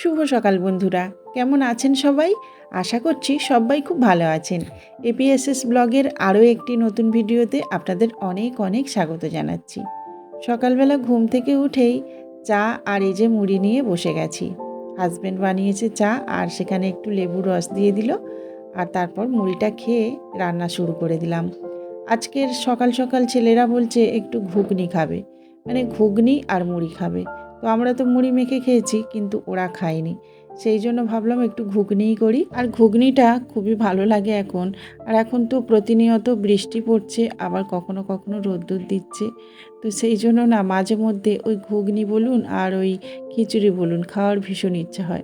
শুভ সকাল বন্ধুরা। কেমন আছেন সবাই? আশা করছি সবাই খুব ভালো আছেন। এপিএসএস ব্লগের আরও একটি নতুন ভিডিওতে আপনাদের অনেক অনেক স্বাগত জানাচ্ছি। সকালবেলা ঘুম থেকে উঠেই চা আর এই যে মুড়ি নিয়ে বসে গেছি। হাজব্যান্ড বানিয়েছে চা আর সেখানে একটু লেবু রস দিয়ে দিল আর তারপর মুড়িটা খেয়ে রান্না শুরু করে দিলাম। আজকের সকাল সকাল ছেলেরা বলছে একটু ঘুগনি খাবে। মানে ঘুগনি আর মুড়ি খাবে। তো আমরা তো মুড়ি মেখে খেয়েছি কিন্তু ওরা খায়নি। সেই জন্য ভাবলাম একটু ঘুগনিই করি। আর ঘুগনিটা খুবই ভালো লাগে এখন। আর এখন তো প্রতিনিয়ত বৃষ্টি পড়ছে, আবার কখনো কখনো রোদ্দুর দিচ্ছে। তো সেই জন্য না মাঝে মধ্যে ওই ঘুগনি বলুন আর ওই খিচুড়ি বলুন খাওয়ার ভীষণ ইচ্ছা হয়।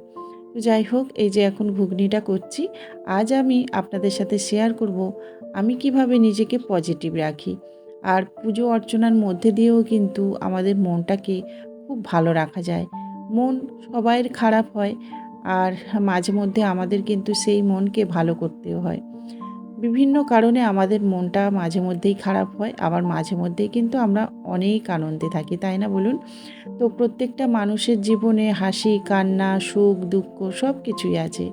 তো যাই হোক, এই যে এখন ঘুগনিটা করছি, আজ আমি আপনাদের সাথে শেয়ার করব আমি কীভাবে নিজেকে পজিটিভ রাখি। আর পুজো অর্চনার মধ্যে দিয়েও কিন্তু আমাদের মনটাকে খুব ভালো রাখা যায়। মন সবাইয়ের খারাপ হয় আর মাঝে মধ্যে আমাদের কিন্তু সেই মনকে ভালো করতেও হয়। বিভিন্ন কারণে আমাদের মনটা মাঝে মধ্যেই খারাপ হয়, আবার মাঝে মধ্যেই কিন্তু আমরা অনেক আনন্দে থাকি, তাই না বলুন? তো প্রত্যেকটা মানুষের জীবনে হাসি, কান্না, সুখ, দুঃখ সব কিছুই আছে।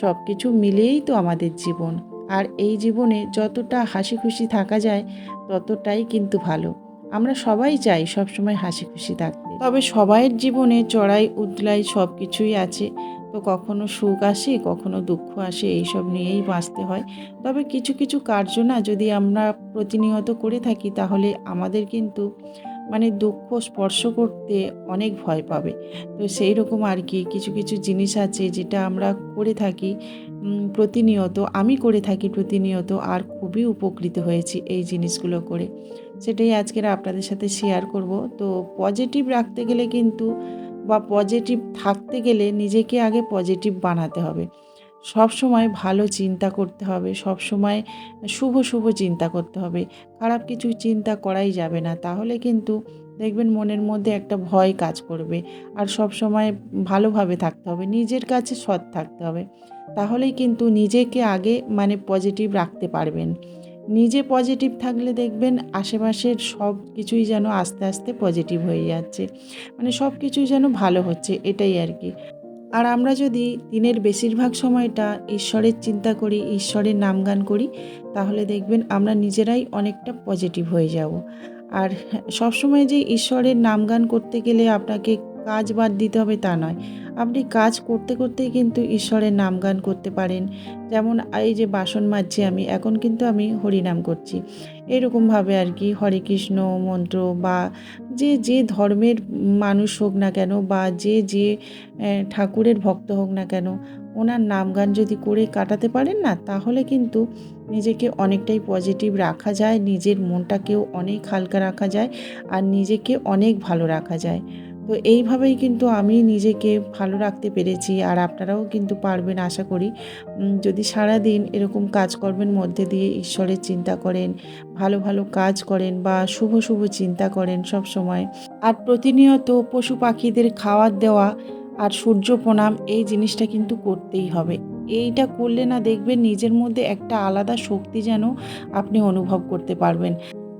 সব কিছু মিলেই তো আমাদের জীবন। আর এই জীবনে যতটা হাসি খুশি থাকা যায়, ততটাই কিন্তু ভালো। আমরা সবাই চাই সবসময় হাসি খুশি থাকতে। তবে সবাইয়ের জীবনে চড়াই, উতলাই সব কিছুই আছে। তো কখনো সুখ আসে, কখনো দুঃখ আসে, এইসব নিয়েই বাঁচতে হয়। তবে কিছু কিছু কার্য না যদি আমরা প্রতিনিয়ত করে থাকি, তাহলে আমাদের কিন্তু মানে দুঃখ স্পর্শ করতে অনেক ভয় পাবে। তো সেই রকম আর কি কিছু কিছু জিনিস আছে যেটা আমরা করে থাকি প্রতিনিয়ত, আমি করে থাকি প্রতিনিয়ত আর খুবই উপকৃত হয়েছি এই জিনিসগুলো করে। সেটাই আজকের আপনাদের সাথে শেয়ার করব। তো পজিটিভ রাখতে গেলে কিন্তু বা পজিটিভ থাকতে গেলে নিজেকে আগে পজিটিভ বানাতে হবে। সব সময় ভালো চিন্তা করতে হবে, সব সময় শুভ শুভ চিন্তা করতে হবে। খারাপ কিছু চিন্তা করাই যাবে না, তাহলে কিন্তু দেখবেন মনের মধ্যে একটা ভয় কাজ করবে। আর সব সময় ভালোভাবে থাকতে হবে, নিজের কাছে সৎ থাকতে হবে। তাহলেই কিন্তু নিজেকে আগে মানে পজিটিভ রাখতে পারবেন। নিজে পজিটিভ থাকলে দেখবেন আশেপাশের সব কিছুই যেন আস্তে আস্তে পজিটিভ হয়ে যাচ্ছে। মানে সব কিছুই যেন ভালো হচ্ছে, এটাই আর কি। আর আমরা যদি দিনের বেশিরভাগ সময়টা ঈশ্বরের চিন্তা করি, ঈশ্বরের নাম গান করি, তাহলে দেখবেন আমরা নিজেরাই অনেকটা পজিটিভ হয়ে যাব। আর সবসময় যে ঈশ্বরের নাম গান করতে গেলে আপনাকে কাজ বাদ দিতে হবে তা নয়। আপনি কাজ করতে করতেই কিন্তু ঈশ্বরের নাম গান করতে পারেন। যেমন, এই যে বাসন মাজছি আমি, এখন কিন্তু আমি হরিনাম করছি। এরকমভাবে আর কি হরে কৃষ্ণ মন্ত্র বা যে যে ধর্মের মানুষ হোক না কেন বা যে যে ঠাকুরের ভক্ত হোক না কেন, ওনার নাম গান যদি করে কাটাতে পারেন না, তাহলে কিন্তু নিজেকে অনেকটাই পজিটিভ রাখা যায়, নিজের মনটাকেও অনেক হালকা রাখা যায় আর নিজেকে অনেক ভালো রাখা যায়। তো এইভাবেই কিন্তু আমি নিজেকে ভালো রাখতে পেরেছি আর আপনারাও কিন্তু পারবেন আশা করি। যদি সারা দিন এরকম কাজকর্মের মধ্যে দিয়ে ঈশ্বরের চিন্তা করেন, ভালো ভালো কাজ করেন বা শুভ শুভ চিন্তা করেন সব সময়, আর প্রতিনিয়ত পশু পাখিদের খাওয়ার দেওয়া আর সূর্য প্রণাম এই জিনিসটা কিন্তু করতেই হবে। এইটা করলে না দেখবেন নিজের মধ্যে একটা আলাদা শক্তি যেন আপনি অনুভব করতে পারবেন।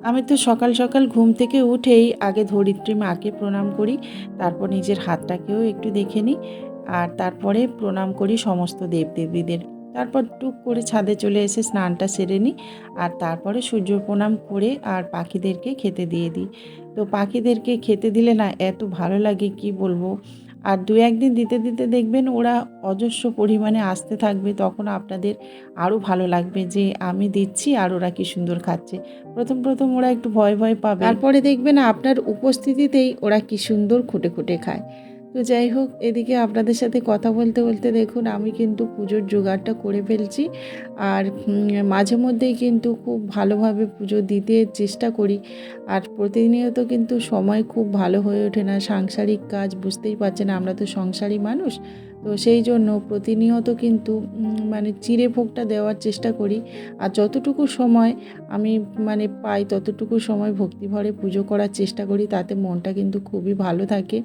আমি তো সকাল সকাল ঘুম থেকে উঠেই আগে ধরিত্রী মাকে প্রণাম করি, তারপর নিজের হাতটাকেও একটু দেখে নিই, আর তারপরে প্রণাম করি সমস্ত দেবদেবীদের। তারপর টুক করে ছাদে চলে এসে স্নানটা সেরে নিই, আর তারপরে সূর্য প্রণাম করে আর পাখিদেরকে খেতে দিয়ে দিই। তো পাখিদেরকে খেতে দিলে না এত ভালো লাগে, কি বলব? আর দু একদিন দিতে দিতে দেখবেন ওরা অজস্র পরিমাণে আসতে থাকবে, তখন আপনাদের আরও ভালো লাগবে যে আমি দিচ্ছি আর ওরা কি সুন্দর খাচ্ছে। প্রথম প্রথম ওরা একটু ভয় ভয় পাবে। তারপরে দেখবেন আপনার উপস্থিতিতেই ওরা কি সুন্দর খুঁটে খুঁটে খায়। তো যাই হোক, এদিকে আপনাদের সাথে কথা বলতে বলতে দেখুন, আমি কিন্তু পুজোর জোগাড়টা করে ফেলছি। আর মাঝে মধ্যেই কিন্তু খুব ভালোভাবে পুজো দিতে চেষ্টা করি। আর প্রতিনিয়ত কিন্তু সময় খুব ভালো হয়ে ওঠে না, সাংসারিক কাজ বুঝতেই পারছেন, আমরা তো সংসারী মানুষ। তো সেই জন্য প্রতিনিয়ত কিন্তু মানে চিড়ে ভোগটা দেওয়ার চেষ্টা করি। আর যতটুকু সময় আমি মানে পাই, ততটুকু সময় ভক্তিভরে পুজো করার চেষ্টা করি, তাতে মনটা কিন্তু খুবই ভালো থাকে।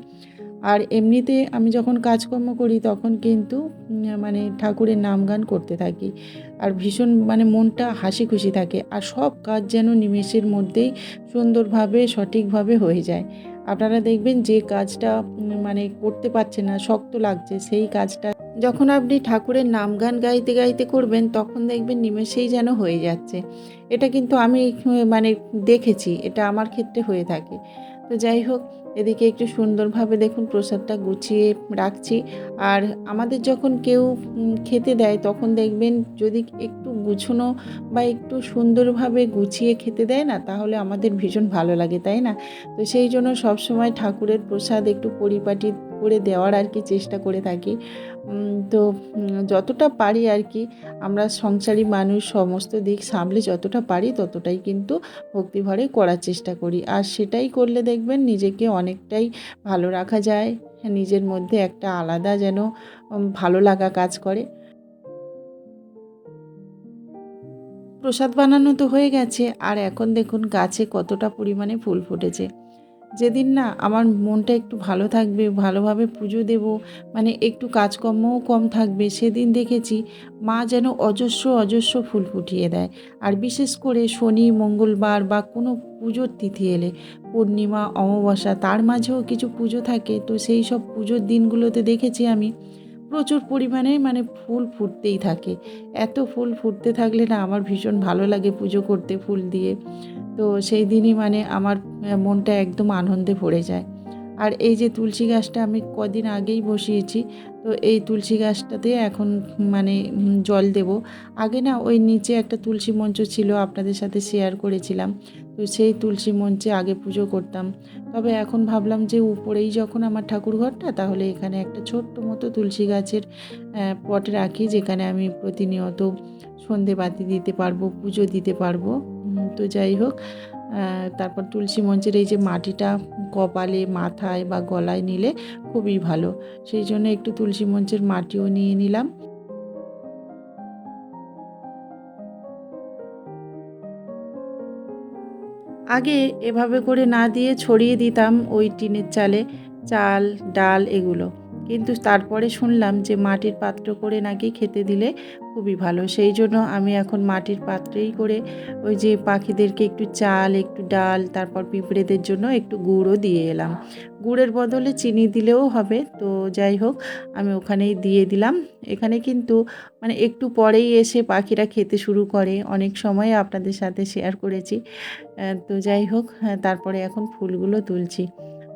আর এমনিতে আমি যখন কাজকর্ম করি তখন কিন্তু মানে ঠাকুরের নাম গান করতে থাকি। আর ভীষণ মানে মনটা হাসি খুশি থাকে। আর সব কাজ যেন নিমেষের মধ্যেই সুন্দরভাবে, সঠিকভাবে হয়ে যায়। আপনারা দেখবেন যে কাজটা মানে করতে পারছে না, শক্ত লাগছে, সেই কাজটা যখন আপনি ঠাকুরের নাম গান গাইতে গাইতে করবেন, তখন দেখবেন নিমেষেই যেন হয়ে যাচ্ছে। এটা কিন্তু আমি মানে দেখেছি, এটা আমার ক্ষেত্রে হয়ে থাকে। তো যাই হোক, এদিকে একটু সুন্দরভাবে দেখুন প্রসাদটা গুছিয়ে রাখছি। আর আমাদের যখন কেউ খেতে দেয়, তখন দেখবেন যদি একটু গুছনো বা একটু সুন্দরভাবে গুছিয়ে খেতে দেয় না, তাহলে আমাদের ভীষণ ভালো লাগে, তাই না? তো সেই জন্য সবসময় ঠাকুরের প্রসাদ একটু পরিপাটি করে দেওয়ার আর কি চেষ্টা করে থাকি। তো যতটা পারি আর কি, আমরা সংসারী মানুষ সমস্ত দিক সামলে যতটা পারি ততটাই কিন্তু ভক্তিভরে করার চেষ্টা করি। আর সেটাই করলে দেখবেন নিজেকে অনেকটাই ভালো রাখা যায়, নিজের মধ্যে একটা আলাদা যেন ভালো লাগা কাজ করে। প্রসাদ বানানো তো হয়ে গেছে, আর এখন দেখুন গাছে কতটা পরিমাণে ফুল ফুটেছে। যেদিন না আমার মনটা একটু ভালো থাকবে, ভালোভাবে পুজো দেব মানে একটু কাজকর্মও কম থাকবে, সেদিন দেখেছি মা যেন অজস্র অজস্র ফুল ফুটিয়ে দেয়। আর বিশেষ করে শনি, মঙ্গলবার বা কোনো পুজোর তিথি এলে, পূর্ণিমা, অমাবস্যা, তার মাঝেও কিছু পুজো থাকে। তো সেই সব পুজোর দিনগুলোতে দেখেছি আমি প্রচুর পরিমাণে মানে ফুল ফুটতেই থাকে। এত ফুল ফুটতে থাকলে না আমার ভীষণ ভালো লাগে পুজো করতে, ফুল দিয়ে। তো সেই দিনই মানে আমার মনটা একদম আনন্দে ভরে যায়। আর এই যে তুলসী গাছটা আমি কদিন আগেই বসিয়েছি, তো এই তুলসী গাছটাতে এখন মানে জল দেব। আগে না ওই নিচে একটা তুলসী মঞ্চ ছিল, আপনাদের সাথে শেয়ার করেছিলাম। তো সেই তুলসী মঞ্চে আগে পুজো করতাম। তবে এখন ভাবলাম যে উপরেই যখন আমার ঠাকুর ঘরটা, তাহলে এখানে একটা ছোট্ট মতো তুলসী গাছের পট রাখি, যেখানে আমি প্রতিনিয়ত সন্ধে বাতি দিতে পারব, পুজো দিতে পারব। তো যাই হোক তারপর তুলসী মঞ্চের এই যে মাটিটা কপালে, মাথায় বা গলায় নিলে খুবই ভালো। সেই জন্য একটু তুলসী মঞ্চের মাটিও নিয়ে নিলাম। আগে এভাবে করে না দিয়ে ছড়িয়ে দিতাম ওই টিনের চালে, চাল, ডাল এগুলো। কিন্তু তারপরে শুনলাম যে মাটির পাত্র করে নাকি খেতে দিলে খুবই ভালো। সেই জন্য আমি এখন মাটির পাত্রেই করে ওই যে পাখিদেরকে একটু চাল একটু ডাল তারপর পিঁপড়েদের জন্য একটু গুঁড়ও দিয়ে এলাম। গুড়ের বদলে চিনি দিলেও হবে। তো যাই হোক আমি ওখানেই দিয়ে দিলাম। এখানে কিন্তু মানে একটু পরেই এসে পাখিরা খেতে শুরু করে। অনেক সময় আপনাদের সাথে শেয়ার করেছি। তো যাই হোক হ্যাঁ, তারপরে এখন ফুলগুলো তুলছি।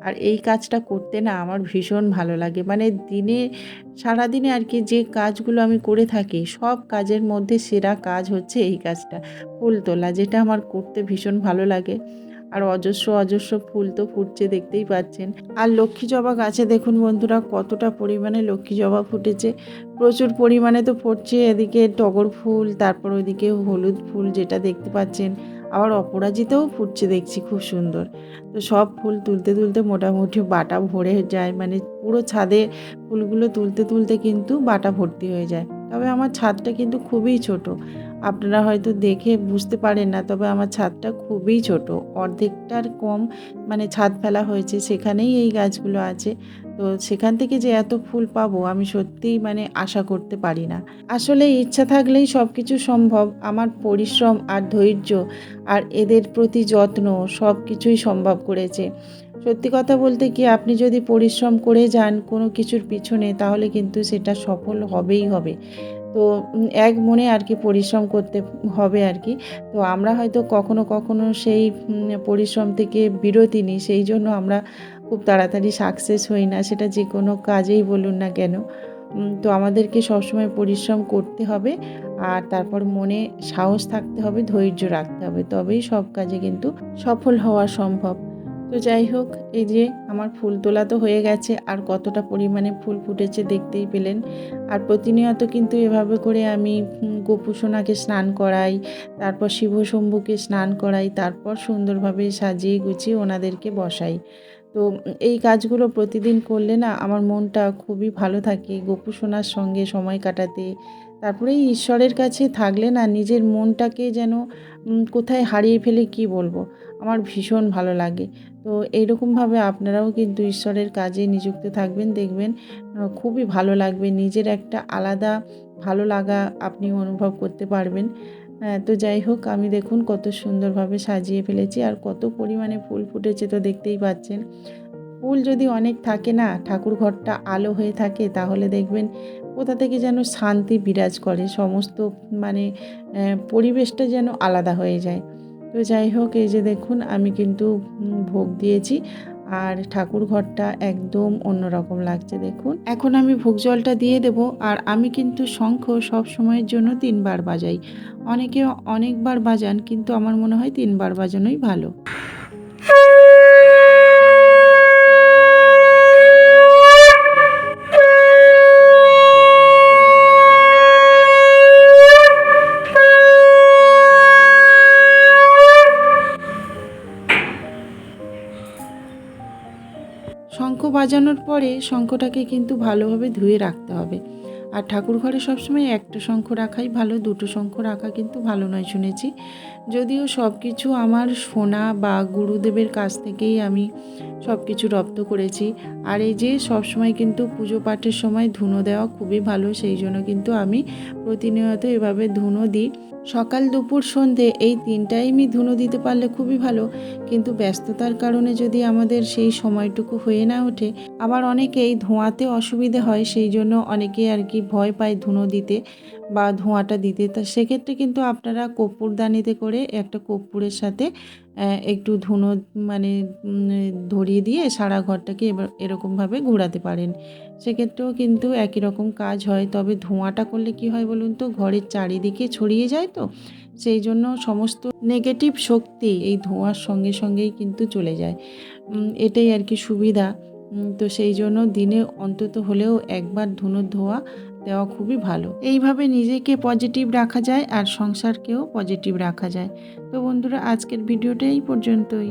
আর এই কাজটা করতে না আমার ভীষণ ভালো লাগে। মানে দিনে, সারাদিনে আর কি যে কাজগুলো আমি করে থাকি, সব কাজের মধ্যে সেরা কাজ হচ্ছে এই কাজটা, ফুল তোলা, যেটা আমার করতে ভীষণ ভালো লাগে। আর অজস্র অজস্র ফুল তো ফুটছে, দেখতেই পাচ্ছেন। আর লক্ষ্মী জবা গাছে দেখুন বন্ধুরা, কতটা পরিমাণে লক্ষ্মী জবা ফুটেছে। প্রচুর পরিমাণে তো ফুটছে, এদিকে টগর ফুল, তারপর ওইদিকে হলুদ ফুল, যেটা দেখতে পাচ্ছেন। আবার অপরাজিতাও ফুটছে দেখছি খুব সুন্দর। তো সব ফুল তুলতে তুলতে মোটামুটি বাটা ভরে যায় মানে পুরো ছাদে ফুলগুলো তুলতে তুলতে কিন্তু বাটা ভর্তি হয়ে যায়। তবে আমার ছাদটা কিন্তু খুবই ছোট। আপনারা হয়তো দেখে বুঝতে পারেন না, তবে আমার ছাদটা খুবই ছোট। অর্ধেকটার কম মানে ছাদ ফেলা হয়েছে, সেখানেই এই গাছগুলো আছে। তো সেখান থেকে যে এত ফুল পাবো, আমি সত্যিই মানে আশা করতে পারি না। আসলে ইচ্ছা থাকলেই সব কিছু সম্ভব। আমার পরিশ্রম আর ধৈর্য আর এদের প্রতি যত্ন সব কিছুই সম্ভব করেছে। সত্যি কথা বলতে কি, আপনি যদি পরিশ্রম করে যান কোনো কিছুর পিছনে, তাহলে কিন্তু সেটা সফল হবেই হবে। তো এক মনে আর কি পরিশ্রম করতে হবে আর কি। তো আমরা হয়তো কখনো কখনো সেই পরিশ্রম থেকে বিরতি নিই, সেই জন্য আমরা খুব তাড়াতাড়ি সাকসেস হই না, সেটা যে কোনো কাজেই বলুন না কেন। তো আমাদেরকে সবসময় পরিশ্রম করতে হবে আর তারপর মনে সাহস থাকতে হবে, ধৈর্য রাখতে হবে, তবেই সব কাজে কিন্তু সফল হওয়া সম্ভব। তো যাই হোক, এই যে আমার ফুল তোলা তো হয়ে গেছে, আর কতটা পরিমাণে ফুল ফুটেছে দেখতেই পেলেন। আর প্রতিনিয়ত কিন্তু এভাবে করে আমি গোপুসোনাকে স্নান করাই, তারপর শিব শম্ভুকে স্নান করাই, তারপর সুন্দরভাবে সাজিয়ে গুছিয়ে ওনাদেরকে বসাই। তো এই কাজগুলো প্রতিদিন করলে না, আমার মনটা খুবই ভালো থাকে গোপু সোনার সঙ্গে সময় কাটাতে তারপরে ঈশ্বরের কাছে থাকলে না নিজের মনটাকে যেন কোথায় হারিয়ে ফেলে কি বলব? আমার ভীষণ ভালো লাগে। তো এইরকমভাবে আপনারাও কিন্তু ঈশ্বরের কাজে নিযুক্ত থাকবেন, দেখবেন খুবই ভালো লাগবে। নিজের একটা আলাদা ভালো লাগা আপনি অনুভব করতে পারবেন। হ্যাঁ তো যাই হোক, আমি দেখুন কত সুন্দরভাবে সাজিয়ে ফেলেছি আর কত পরিমাণে ফুল ফুটেছে তো দেখতেই পাচ্ছেন। ফুল যদি অনেক থাকে না ঠাকুর ঘরটা আলো হয়ে থাকে, তাহলে দেখবেন কোথা থেকে যেন শান্তি বিরাজ করে, সমস্ত মানে পরিবেশটা যেন আলাদা হয়ে যায়। তো যাই হোক, এই যে দেখুন, আমি কিন্তু ভোগ দিয়েছি আর ঠাকুর ঘরটা একদম অন্যরকম লাগছে, দেখুন। এখন আমি ভোগ জলটা দিয়ে দেব আর আমি কিন্তু শঙ্খ সব সময়ের জন্য তিনবার বাজাই। অনেকে অনেকবার বাজান, কিন্তু আমার মনে হয় তিনবার বাজানোই ভালো। বাজানোর পরে শঙ্খটাকে কিন্তু ভালোভাবে ধুয়ে রাখতে হবে। আর ঠাকুর ঘরে সবসময় একটা শঙ্খ রাখাই ভালো, দুটো শঙ্খ রাখা কিন্তু ভালো নয় শুনেছি। যদিও সব কিছু আমার শোনা বা গুরুদেবের কাছ থেকেই আমি সব কিছু রপ্ত করেছি। আর এই যে সবসময় কিন্তু পুজো পাঠের সময় ধুনো দেওয়া খুবই ভালো, সেই জন্য কিন্তু আমি প্রতিনিয়ত এভাবে ধুনো দিই। সকাল দুপুর সন্ধে এই তিন টাইমই ধুনো দিতে পারলে খুবই ভালো। কিন্তু ব্যস্ততার কারণে যদি আমাদের সেই সময়টুকু হয়ে না ওঠে, আবার অনেকেই ধোঁয়াতে অসুবিধে হয়, সেই জন্য অনেকে আর কি ভয় পায় ধুনো দিতে বা ধোঁয়াটা দিতে। তা সেক্ষেত্রে কিন্তু আপনারা কর্পূরদানিতে করে একটা কর্পূরের সাথে একটু ধুনো মানে ধরিয়ে দিয়ে সারা ঘরটাকে এবার এরকমভাবে ঘোরাতে পারেন। সেক্ষেত্রেও কিন্তু একই রকম কাজ হয়। তবে ধোঁয়াটা করলে কি হয় বলুন তো? ঘরের চারিদিকে ছড়িয়ে যায় তো? সেই জন্য সমস্ত নেগেটিভ শক্তি এই ধোঁয়ার সঙ্গে সঙ্গেই কিন্তু চলে যায়। এটাই আর কি সুবিধা। তো সেই জন্য দিনে অন্তত হলেও একবার ধুনো ধোয়া দেওয়া খুবই ভালো। এইভাবে নিজেকে পজিটিভ রাখা যায় আর সংসারকেও পজিটিভ রাখা যায়। তো বন্ধুরা, আজকের ভিডিওটা এই পর্যন্তই।